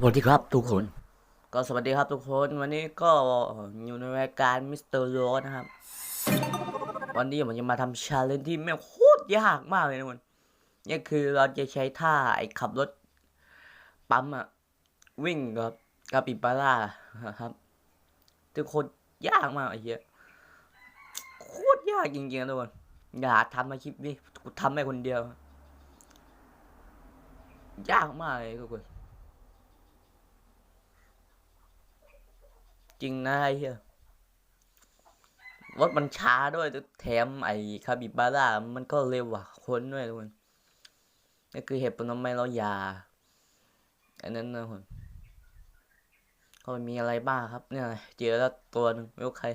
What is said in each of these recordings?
สวัสดีครับทุกคน ก็สวัสดีครับทุกคน วันนี้ก็อยู่ในรายการมิสเตอร์โรสนะครับ วันนี้ผมจะมาทำชาเลนจ์ที่แม่งโคตรยากมากเลยนะมันนี่คือเราจะใช้ท่าไอ้ขับรถ ปั๊มอะวิ่งกับกาปิบาร่าครับทุกคนยากมากไอ้เหี้ยโคตรยากจริงๆนะทุกคนอย่าทำมาคลิปนี้กูทำให้คนเดียว ยากมากเลยทุกคน จริงนะไอ้เหี้ยรถมันช้าด้วยแถมไอ้คาบิบาร่ามันก็เร็วว่าคนด้วยทุกคนนี่คือเหตุผลทำไมเราอย่าอันนั้นนะคนก็มีอะไรบ้างครับ เนี่ยเจอแล้วตัวหนึ่งไม่รู้ใคร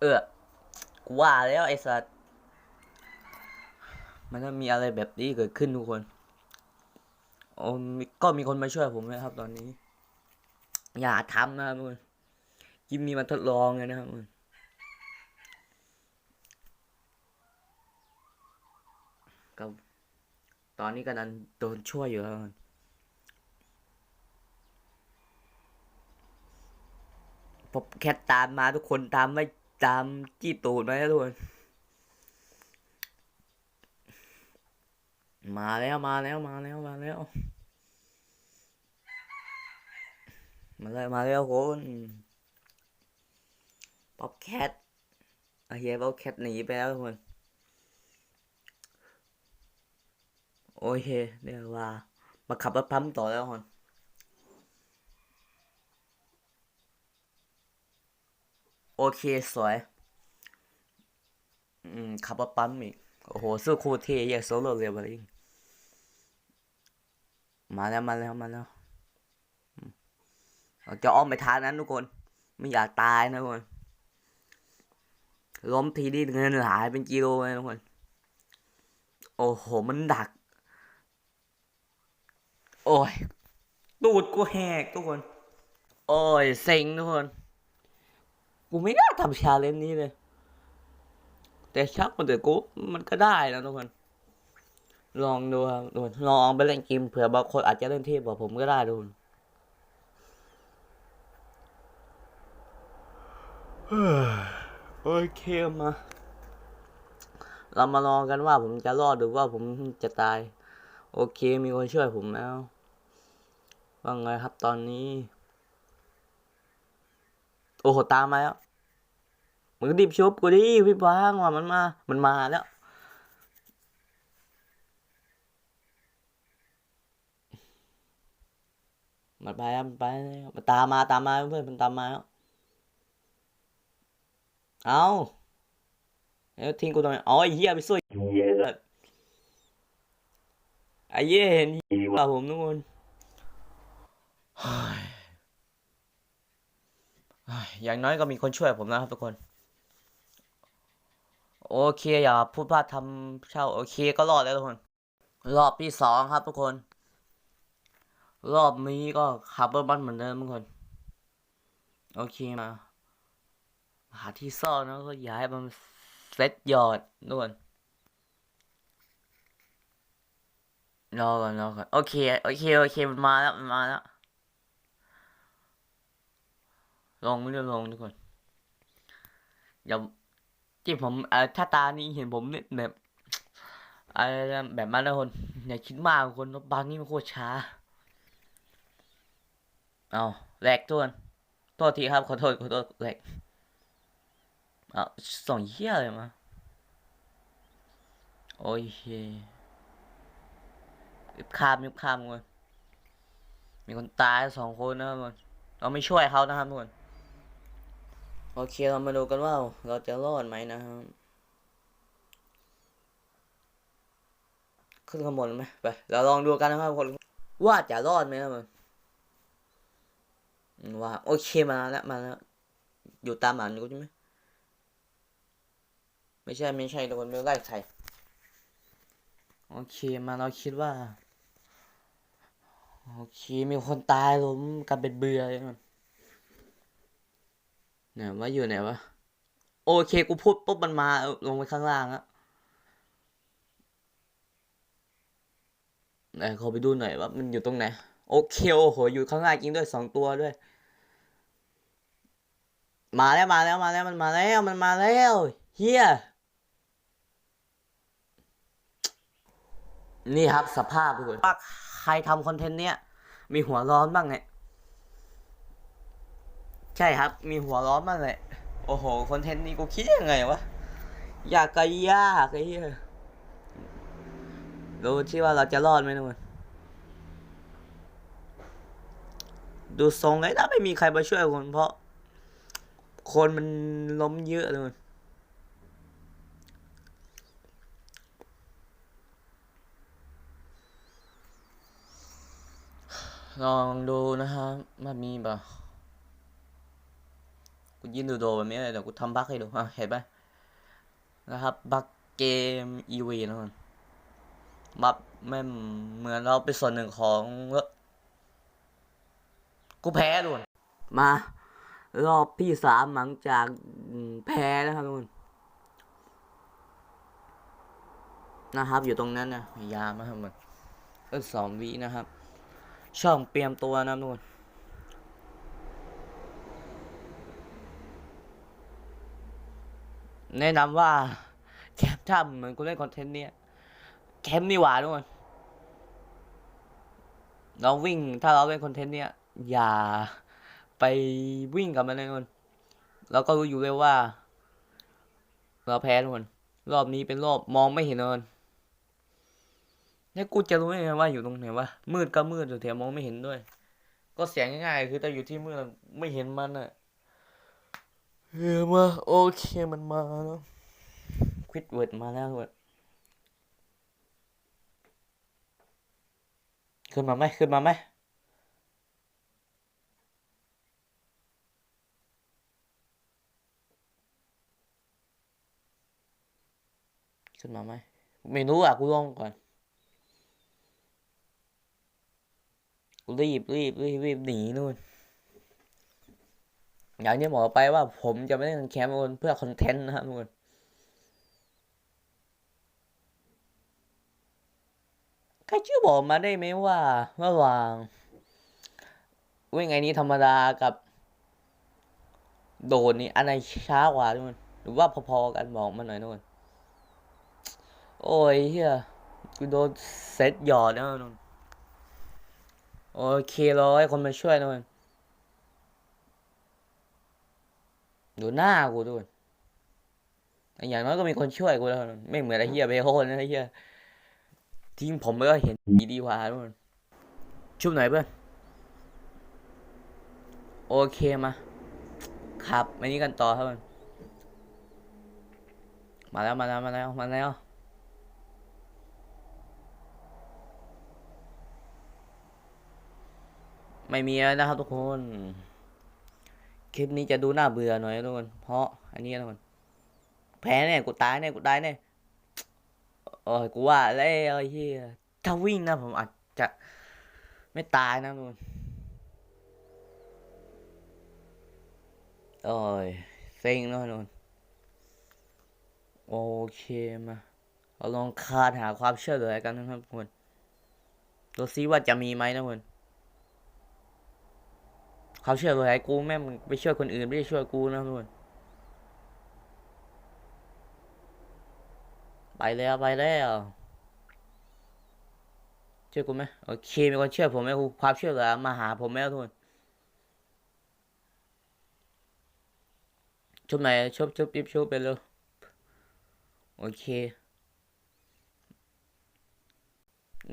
เออกูว่าแล้วไอ้สัตว์มันต้องมีอะไรแบบนี้เกิดขึ้นทุกคนโอ้ก็มีคนมาช่วยผมนะครับตอนนี้ อย่าทำนะครับมึงยิมมีมาทดลองเลยนะครับมึงก็ตอนนี้กำลังโดนช่วยอยู่ครับมึงพอแคทตามมาทุกคนตามไม่ตามจี้ตูดมาทุกคนมาแล้วมาแล้วมาแล้วมาแล้ว มาเลยมาแล้วคุณป๊อปแคทโอเคป๊อปแคทหนีไปแล้วคนโอเคเดี๋ยวว่า มาขับรถปั๊มต่อแล้วคนโอเคสวย อืมขับรถปั๊มอีก โอ้โหสู้คตรเท่ยังโซโลเรียบร้อยมาแล้วมาแล้วมาแล้ว เราจะอ้อมไปทางนั้นทุกคน ไม่อยากตายนะทุกคนล้มทีนี่เงินหายเป็นกิโลเลยทุกคน โอ้โห มันดัก โอ้ย ตูดกูแหกทุกคน โอ้ย เซ็งทุกคน กูไม่น่าทำชาเลนจ์นี้เลย แต่ชักมันเดี๋ยวกูมันก็ได้นะทุกคน ลองดูครับลองไปเล่นเกมเผื่อบางคนอาจจะเล่นเทพกว่าผมก็ได้ทุกคน โอเคมา เรามาลองกันว่าผมจะรอดหรือว่าผมจะตาย โอเคมีคนช่วยผมแล้ว ว่าไงครับตอนนี้ โอ้โหตามมาแล้วมึงดิบชุบกูดิพี่บางว่ามันมา มันมาแล้วมันไปแล้วมันไปแล้วมันตามมาตามมาเพื่อนมันตามมาแล้ว เอาแล้วทิ้งกูตรงไหนอ๋อไอ้เหี้ยไปช่วยเหี้ยเลยไอ้เหี้ยเห็นเหี้ยว่าผมทุกคนยเฮ้ยอย่างน้อยก็มีคนช่วยผมนะครับทุกคน โอเคอย่าพูดพลาดทำเช่าโอเคก็รอดแล้วทุกคน รอบที่สองครับทุกคน รอบนี้ก็ขับรถบัสเหมือนเดิมทุกคน โอเคมา หาที่ซ่อนแล้วก็ย้ายมันเซตยอดนู่นรอก่อนรอก่อนโอเคโอเคโอเคมันมาแล้วมันมาแล้วลงไม่ได้ลงทุกคนเดี๋ยวที่ผมเอ่อถ้าตานี้เห็นผมเนี่ยแบบอะไรแบบนั้นนะคนอย่าคิดมากคนรถบังนี่มันโคตรช้าเอาแหลกทุกคนโทษทีครับขอโทษขอโทษแหลก อะส่งเหี้ยอะไรมาโอเครีบข้ามรีบข้ามก่อนมีคนตายสองคนนะครับทุกคนเราไม่ช่วยเขานะครับทุกคนโอเคเรามาดูกันว่า เราจะรอดไหมนะครับขึ้นข้างบนไหมไปเราลองดูกันนะครับทุกคนว่าจะรอดไหมครับทุกคนว่าโอเคมาแล้วมาแล้วอยู่ตามหลังกูใช่ไหม ไม่ใช่ไม่ใช่ทุกคนไม่ไล่ใครโอเคมาเราคิดว่า โอเค มีคนตายผมกับเป็นเบื่อเลยมันเนี่ยว่าอยู่ไหนวะ โอเค กูพูดปุ๊บมันมาลงไปข้างล่างแล้วไหนขอไปดูหน่อยว่ามันอยู่ตรงไหน โอเคโอ้โหอยู่ข้างหน้าจริงด้วยสองตัวด้วย มาแล้วมาแล้วมาแล้วมันมาแล้วมันมาแล้วเฮีย นี่ครับสภาพทุกคนว่าใครทำคอนเทนต์เนี้ยมีหัวร้อนบ้างไงใช่ครับ มีหัวร้อนบ้างเลยโอ้โหคอนเทนต์นี้กูคิดยังไงวะอยากกะยากไอ้เหี้ยดูที่ว่าเราจะรอดไหมทุกคนดูทรงไอ้ถ้าไม่มีใครมาช่วยคนเพราะ คนมันล้มเยอะเลย ลองดูนะครับมันมีป่ะกูยินดูโดแบบนี้เลยเดี๋ยวกูทำบั๊กให้ดูเห็นไหมนะครับบั๊กเกมอีวีนะมันบั๊กไม่เหมือนเราเป็นส่วนหนึ่งของกูแพ้ด่วนมารอบที่สามหลังจากแพ้นะครับทุกคนนะครับ อยู่ตรงนั้นนะยายามนะครับมันเออสองวินะครับ ช่องเตรียมตัวนะทุกคนแนะนำว่าแคปถ้าเหมือนกูเล่นคอนเทนต์เนี้ยแคมป์นี่หว่าทุกคนเราวิ่งถ้าเราเล่นคอนเทนต์เนี้ยอย่าไปวิ่งกับมันเลยทุกคนเราก็รู้อยู่เลยว่า เราแพ้ทุกคนรอบนี้เป็นรอบมองไม่เห็นเลย แล้วกูจะรู้ยังไงว่าอยู่ตรงไหนวะมืดก็มืดแถมมองไม่เห็นด้วย ก็เสียงง่ายๆคือแต่อยู่ที่มืดอะไม่เห็นมันอะเออมาโอเคมันมาแล้วควิดเวิร์ดมาแล้วเว้ยขึ้นมาไหมขึ้นมาไหมขึ้นมาไหมไม่รู้อะกูลองก่อน รีบรีบรีบรีบหนีนู่น อย่างที่บอกไปว่าผมจะไม่เล่นแคมป์บนเพื่อคอนเทนต์นะครับทุกคนใครชื่อบอกมาได้ไหมว่าระหว่างวิ่งไงนี้ธรรมดากับ โดดนี่อันไหนช้ากว่าทุกคนหรือว่าพอๆกันบอกมาหน่อยทุกคนโอ้ยเฮียกูโดนเซตหยอดแล้วนน โอเครอให้คนมาช่วยนะมันดูหน้ากูด้วยอย่างน้อยก็มีคนช่วยกูแล้วไม่เหมือนไอ้เฮียเบโฮนะไอ้เฮียทีมผมก็เห็นดีดีกว่าทุกคนชุบไหนอยเพื่อนโอเคมา ครับมานี้กันต่อครับมันมาแล้วมาแล้วมาแล้วมาแล้ว ไม่มีแล้วนะครับ ทุกคน คลิปนี้จะดูน่าเบื่อหน่อยนะทุกคน เพราะ อันนี้นะทุกคน แพ้เนี่ยกูตายเนี่ยกูตายเนี่ยโอ้ยกูว่าแล้วไอ้เหี้ยถ้าวิ่งนะผมอาจจะไม่ตายนะทุกคนโอ้ยเซ็งนะทุกคนโอเคมาเราลองคาดหาความเชื่อเหลือกันนะครับทุกคนดูซิว่าจะมีไหมนะทุกคน เขาเชื่อเลยไอ้กูแม่งไปช่วยคนอื่นไม่ได้ช่วยกูนะทุกคนไปแล้วไปแล้วเชื่อกูไหมโอเคมีคนเชื่อผมไหมกูความเชื่อเหลือมาหาผมแล้วทุกคนชุบไหนชุบชุบยิบชุบไปเลยโอเค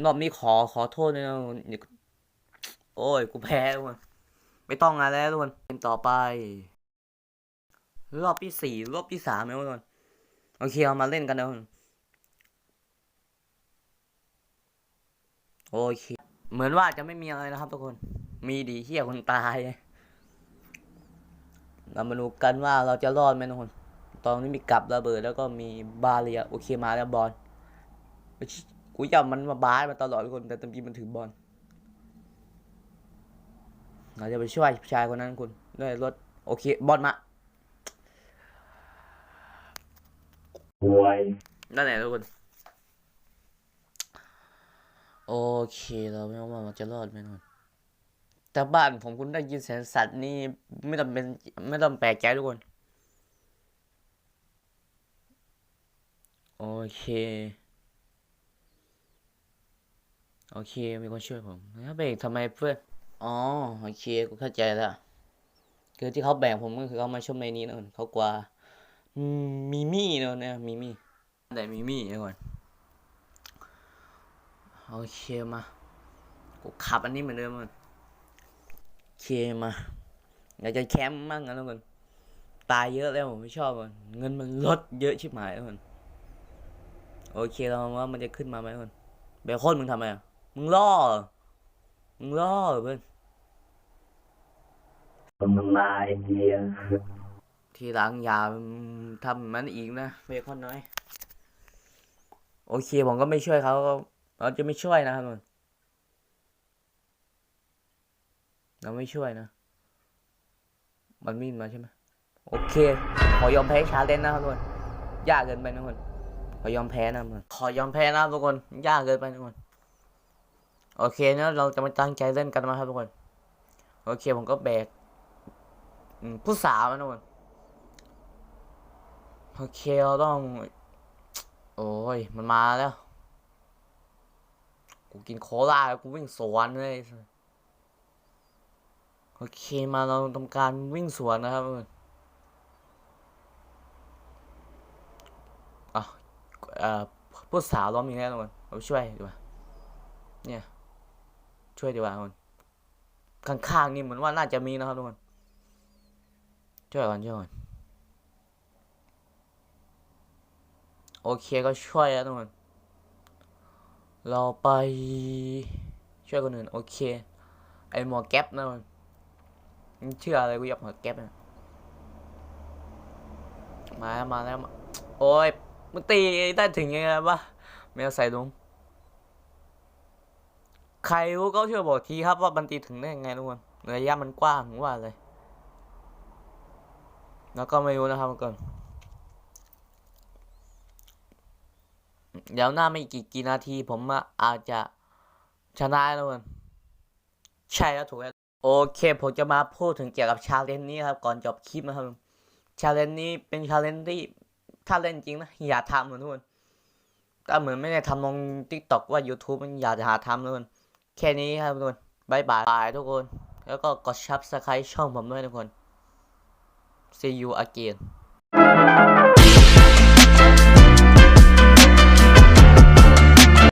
รอบนี้ขอขอโทษด้วยนะโอ้ยกูแพ้ทุกคน ไม่ต้องงานแล้วทุกคนเกมต่อไป รอบที่สี่รอบที่สามแล้วทุกคนโอเคเอามาเล่นกันนะทุกคนโอเค เหมือนว่าจะไม่มีอะไรนะครับทุกคน มีดีเฮียคนตาย เรามาดูกันว่าเราจะรอดไหมทุกคน ตอนนี้มีกับระเบิดแล้วก็มีบาเรียโอเคมาแล้วบอลกูจำมันมาบาสมาตลอดทุกคน แต่ตอนนี้มันถือบอล เราจะไปช่วยผู้ชายคนนั้นคุณด้วยรถโอเคบอลมาป่วยนั่นแหละทุกคน โอเคเราไม่ว่ามันจะรอดไหมนอนแต่บ้านผมคุณได้ยินเสียงสัตว์นี่ไม่ต้องเป็นไม่ต้องแปลกใจทุกคน โอเค โอเคมีคนช่วยผมแล้วเบรกทำไมเพื่อน อ๋อโอเคกูเข้าใจแล้วคือที่เขาแบ่งผมก็คือเขามาชมในนี้นะเขากว่าอืมมีมี่เนอะเนี่ยมีมี่แต่มีมี่เดี๋ยวก่อนโอเคมากูขับอันนี้เหมือนเดิมมันโอเคมาอยากจะแคมป์มั่งนะทุกคนตายเยอะแล้วผมไม่ชอบมันเงินมันลดเยอะชิบหายทุกคนโอเคเราว่ามันจะขึ้นมาไหมทุกคนเบคอนมึงทำไมอะมึงล่อเหรอมึงล่อเหรอเพื่อน มาไอเดียทีหลังอย่าทำมันอีกนะเบคอนน้อย โอเคผมก็ไม่ช่วยเขาเราจะไม่ช่วยนะครับทุกคนเราไม่ช่วยนะ มันวิ่งมาใช่ไหมโอเค ขอยอมแพ้ชาเลนนะครับทุกคน ยากเกินไปนะทุกคน ขอยอมแพ้นะทุกคนขอยอมแพ้นะทุกคน ยากเกินไปนะทุกคน โอเคนะเราจะมาตั้งใจเล่นกันมาครับทุกคน โอเคผมก็แบก ผู้สาวนะทุกคนโอเคเราต้อง โอ้ย มันมาแล้ว กูกินโคลาแล้วกูวิ่งสวนเลยโอเคมาเราทำการวิ่งสวนนะครับทุกคนอะเอ่อผู้สาวล้อมอีกแล้วทุกคนเราช่วยดีกว่าเนี่ย ช่วยดีกว่าทุกคนข้างๆนี่เหมือนว่าน่าจะมีนะครับทุกคน ช่วยก่อนช่วยก่อนโอเคก็ช่วยแล้วทุกคนเราไปช่วยคนอื่นโอเค ไอหมอแก๊ปนะมันมันเชื่ออะไรกูอยากหมอแก๊ปนะมาแล้วมาแล้วโอ้ยมึงตีได้ถึงยังไงวะไม่เอาใส่ลงใครรู้ก็ช่วยบอกทีครับว่ามันตีถึงได้ยังไงทุกคนระยะมันกว้างหรือว่าอะไร แล้วก็ไม่รู้นะครับทุกคนเดี๋ยวหน้าไม่กี่กี่นาทีผมอาจจะชนะแล้วกันใช่แล้วถูกแล้วโอเคผมจะมาพูดถึงเกี่ยวกับชาเลนจ์นี้ครับก่อนจบคลิปนะครับชาเลนจ์นี้เป็นชาเลนจ์ที่ถ้าเล่นจริงนะอย่าทำเหมือนทุกคนก็เหมือนไม่ได้ทำลง t ิ k t o k ว่า YouTube มันอย่าหาทำทุกคนแค่นี้ครับทุกคนบายบายทุกคน แล้วก็กด subscribe ช่องผมด้วยทุกคน see you again